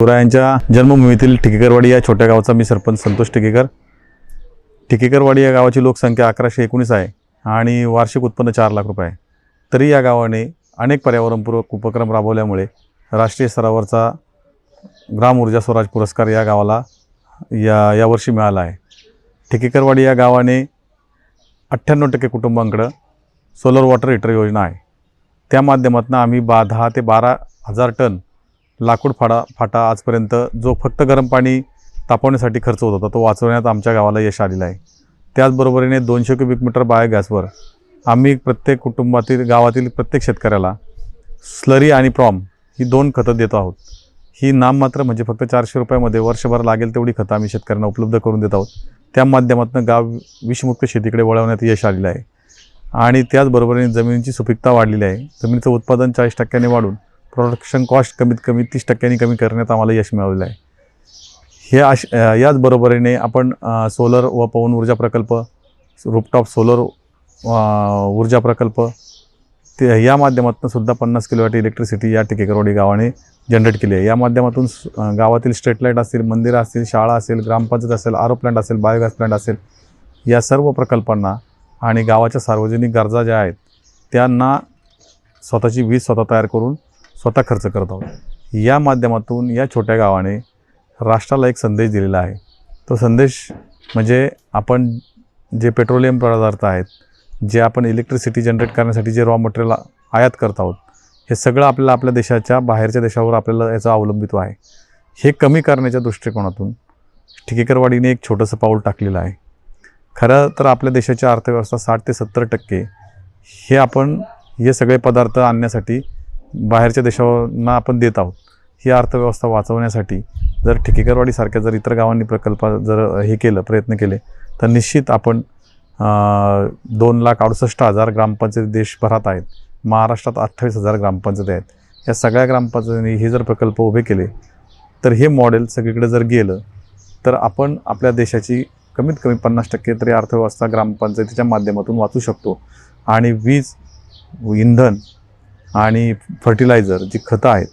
पुरायांच्या जन्मभूमीतील ठिकेकरवाडी या छोट्या गावाचा मी सरपंच संतोष ठिकेकर ठिकेकरवाडी या गावाची लोकसंख्या अकराशे एकोणीस आहे आणि वार्षिक उत्पन्न चार लाख रुपये आहे. तरी या गावाने अनेक पर्यावरणपूरक उपक्रम राबवल्यामुळे राष्ट्रीय स्तरावरचा ग्राम ऊर्जा स्वराज पुरस्कार या गावाला या यावर्षी मिळाला आहे. ठिकेकरवाडी या गावाने अठ्ठ्याण्णव टक्के कुटुंबांकडं सोलर वॉटर हिटर योजना आहे. त्या माध्यमातून आम्ही बा दहा ते बारा हजार टन लाकूड फाडा फाटा आजपर्यंत जो फक्त गरम पाणी तापवण्यासाठी खर्च होत होता तो वाचवण्यात आमच्या गावाला यश आलेलं आहे. त्याचबरोबरीने दोनशे क्युबिक मीटर बायोगॅसवर आम्ही प्रत्येक कुटुंबातील गावातील प्रत्येक शेतकऱ्याला स्लरी आणि प्रॉम ही दोन खतं देत आहोत. ही नाममात्र म्हणजे फक्त चारशे रुपयामध्ये वर्षभर लागेल तेवढी खतं आम्ही शेतकऱ्यांना उपलब्ध करून देत आहोत. त्या माध्यमातून गाव विषमुक्त शेतीकडे वळवण्यात यश आलेलं आहे. आणि त्याचबरोबरीने जमिनीची सुपीकता वाढलेली आहे. जमिनीचं उत्पादन चाळीस टक्क्याने वाढून प्रोडक्शन कॉस्ट कमीत कमी तीस टक्क्यांनी कमी करण्यात आम्हाला यश मिळवलं आहे. हे अश याच बरोबरीने आपण सोलर व पवन ऊर्जा प्रकल्प रूपटॉप सोलर ऊर्जा प्रकल्प ते या माध्यमातून सुद्धा पन्नास किलोवॅट इलेक्ट्रिसिटी या टिकेकरवाडी गावाने जनरेट केली आहे. या माध्यमातून गावातील स्ट्रीट लाइट असतील मंदिरं असतील शाळा असेल ग्रामपंचायत असेल आरो प्लांट असेल बायोगॅस प्लांट असेल या सर्व प्रकल्पांना आणि गावाच्या सार्वजनिक गरजा ज्या आहेत त्यांना स्वतःची वीज स्वतः तयार करून स्वतः खर्च करत आहोत. या माध्यमातून या छोट्या गावाने राष्ट्राला एक संदेश दिलेला आहे. तो संदेश म्हणजे आपण जे पेट्रोलियम पदार्थ आहेत जे आपण इलेक्ट्रिसिटी जनरेट करण्यासाठी जे रॉ मटेरियल आयात करत आहोत हे सगळं आपल्याला आपल्या देशाच्या बाहेरच्या देशावर आपल्याला याचं अवलंबित्व आहे. हे कमी करण्याच्या दृष्टिकोनातून ठिकेकरवाडीने एक छोटंसं पाऊल टाकलेलं आहे. खरं तर आपल्या देशाची अर्थव्यवस्था साठ ते सत्तर टक्के हे आपण हे सगळे पदार्थ आणण्यासाठी बाहेरच्या देशांना आपण देत आहोत ही अर्थव्यवस्था वाचवण्यासाठी जर ठिकेकरवाडीसारख्या जर इतर गावांनी प्रकल्प जर हे केलं प्रयत्न केले तर निश्चित आपण दोन लाख अडुसष्ट हजार ग्रामपंचायत देशभरात आहेत महाराष्ट्रात अठ्ठावीस हजार ग्रामपंचायती आहेत. या सगळ्या ग्रामपंचायतींनी हे जर प्रकल्प उभे केले तर हे मॉडेल सगळीकडे जर गेलं तर आपण आपल्या देशाची कमीत कमी पन्नास टक्के तरी अर्थव्यवस्था ग्रामपंचायतीच्या माध्यमातून वाचू शकतो. आणि वीज इंधन आणि फर्टिलायझर जी खतं आहेत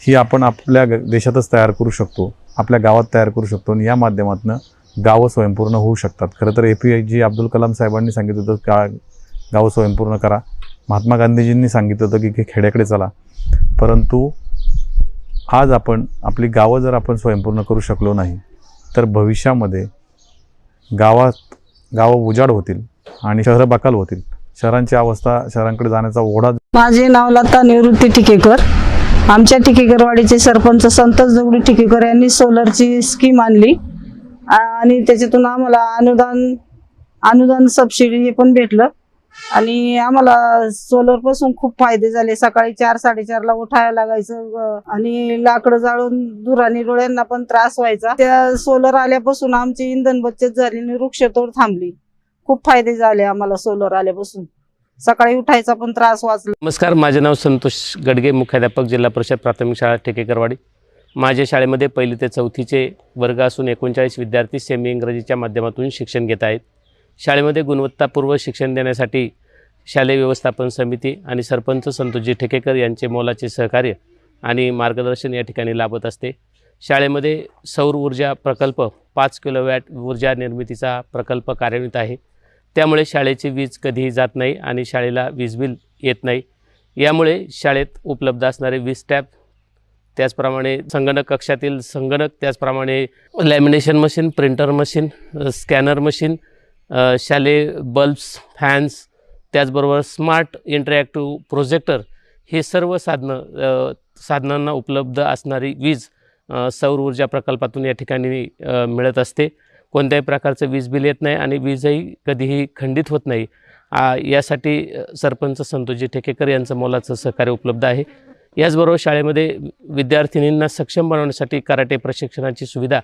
ही आपण आपल्या ग- देशातच तयार करू शकतो आपल्या गावात तयार करू शकतो आणि या माध्यमातून गावं स्वयंपूर्ण होऊ शकतात. खरं तर ए पी जे अब्दुल कलाम साहेबांनी सांगितलं होतं का गावं स्वयंपूर्ण करा. महात्मा गांधीजींनी सांगितलं होतं की खेड्याकडे चला. परंतु आज आपण आपली गावं जर आपण स्वयंपूर्ण करू शकलो नाही तर भविष्यामध्ये गावात गावं उजाड होतील आणि शहरं बकाल होतील. शहरांची अवस्था शहरांकडे जाण्याचा ओढा माझे नाव लता निवृत्ती टिकेकर. आमच्या टिकेकरवाडीचे सरपंच संतोष दगडू टिकेकर यांनी सोलरची स्कीम आणली. आणि त्याच्यातून आम्हाला अनुदान अनुदान सबसिडी हे पण भेटलं. आणि आम्हाला सोलरपासून खूप फायदे झाले. सकाळी चार साडेचारला उठायला लागायचं आणि लाकडं जाळून धुराने डोळ्यांना पण त्रास व्हायचा. त्या सोलर आल्यापासून आमची इंधन बचत झाली आणि वृक्षतोड थांबली. खूप फायदे झाले आम्हाला सोलर आल्यापासून. सकाळी उठायचा पण त्रास वाचला. नमस्कार माझे नाव संतोष गडगे मुख्याध्यापक जिल्हा परिषद प्राथमिक शाळा ठेकेकरवाडी माझ्या शाळेमध्ये पहिली ते चौथीचे वर्ग असून एकोणचाळीस विद्यार्थी सेमी इंग्रजीच्या माध्यमातून शिक्षण घेत आहेत. शाळेमध्ये गुणवत्तापूर्व शिक्षण देण्यासाठी शालेय व्यवस्थापन समिती आणि सरपंच संतोषजी ठेकेकर यांचे मोलाचे सहकार्य आणि मार्गदर्शन या ठिकाणी लाभत असते. शाळेमध्ये सौर ऊर्जा प्रकल्प पाच किलोवॅट ऊर्जा निर्मितीचा प्रकल्प कार्यान्वित आहे. त्यामुळे शाळेची वीज कधीही जात नाही आणि शाळेला वीज बिल येत नाही. यामुळे शाळेत उपलब्ध असणारे वीज टॅब त्याचप्रमाणे संगणक कक्षातील संगणक त्याचप्रमाणे lamination machine printer machine scanner machine शालेय बल्ब्स फॅन्स त्याचबरोबर स्मार्ट इंटरॅक्टिव्ह प्रोजेक्टर हे सर्व साधनं साधनांना उपलब्ध असणारी वीज सौर ऊर्जा प्रकल्पातून या ठिकाणी मिळत असते. कोणत्याही प्रकारचं वीज बिल येत नाही आणि वीजही कधीही खंडित होत नाही. यासाठी सरपंच संतोषजी ठेकेकर यांचं मोलाचं सहकार्य उपलब्ध आहे. याचबरोबर शाळेमध्ये विद्यार्थिनींना सक्षम बनवण्यासाठी कराटे प्रशिक्षणाची सुविधा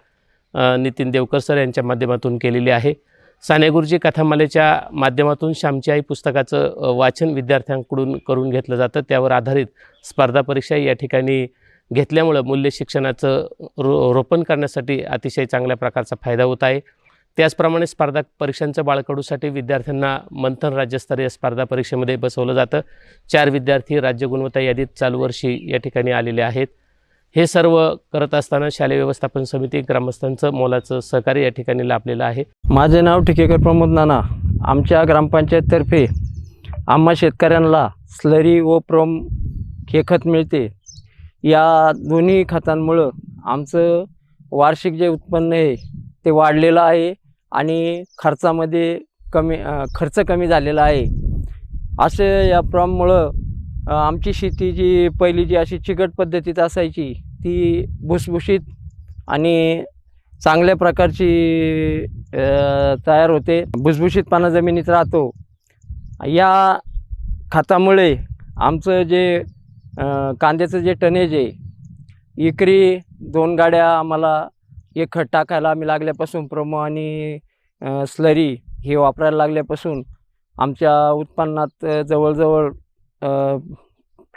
नितीन देवकर सर यांच्या माध्यमातून केलेली आहे. साने गुरुजी कथामालेच्या माध्यमातून श्यामची आई पुस्तकाचं वाचन विद्यार्थ्यांकडून करून घेतलं जातं. त्यावर आधारित स्पर्धा परीक्षा या ठिकाणी घेतल्यामुळं मूल्य शिक्षणाचं रो रोपण करण्यासाठी अतिशय चांगल्या प्रकारचा फायदा होत आहे. त्याचप्रमाणे स्पर्धा परीक्षांच्या बाळकडूसाठी विद्यार्थ्यांना मंथन राज्यस्तरीय स्पर्धा परीक्षेमध्ये बसवलं जातं. चार विद्यार्थी राज्य गुणवत्ता यादीत चालू वर्षी या ठिकाणी आलेले आहेत. हे सर्व करत असताना शालेय व्यवस्थापन समिती ग्रामस्थांचं मोलाचं सहकार्य या ठिकाणी लाभलेलं आहे. माझे नाव ठिकेकर प्रमोद नाना. आमच्या ग्रामपंचायततर्फे आम्हा शेतकऱ्यांना स्लरी व प्रोम हे खत मिळते. या दोन्ही खतांमुळं आमचं वार्षिक जे उत्पन्न आहे ते वाढलेलं आहे आणि खर्चामध्ये कमी खर्च कमी झालेला आहे. असे या प्रॉममुळं आमची शेती जी पहिली जी अशी चिकट पद्धतीत असायची ती भुसभुशीत आणि चांगल्या प्रकारची तयार होते. भुसभुशीतपणा जमिनीत राहतो. या खतामुळे आमचं जे कांद्याचं जे टनेज आहे एकरी दोन गाड्या आम्हाला एक खत टाकायला आम्ही लागल्यापासून प्रोमो आणि स्लरी हे वापरायला लागल्यापासून आमच्या उत्पन्नात जवळजवळ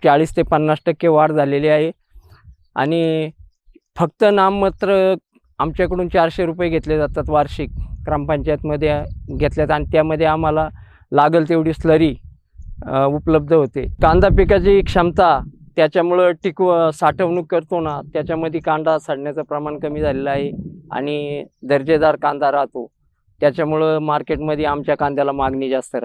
चाळीस ते पन्नास टक्के वाढ झालेली आहे. आणि फक्त नाममात्र आमच्याकडून चारशे रुपये घेतले जातात वार्षिक ग्रामपंचायतमध्ये घेतल्यात आणि त्यामध्ये आम्हाला लागेल तेवढी स्लरी उपलब्ध होते. कांदा पिकाची क्षमता त्याच्यामुळं टिकव साठवणूक करतो ना त्याच्यामध्ये कांदा सडण्याचं प्रमाण कमी झालेलं आहे आणि दर्जेदार कांदा राहतो. त्याच्यामुळं मार्केटमध्ये आमच्या कांद्याला मागणी जास्त राहते.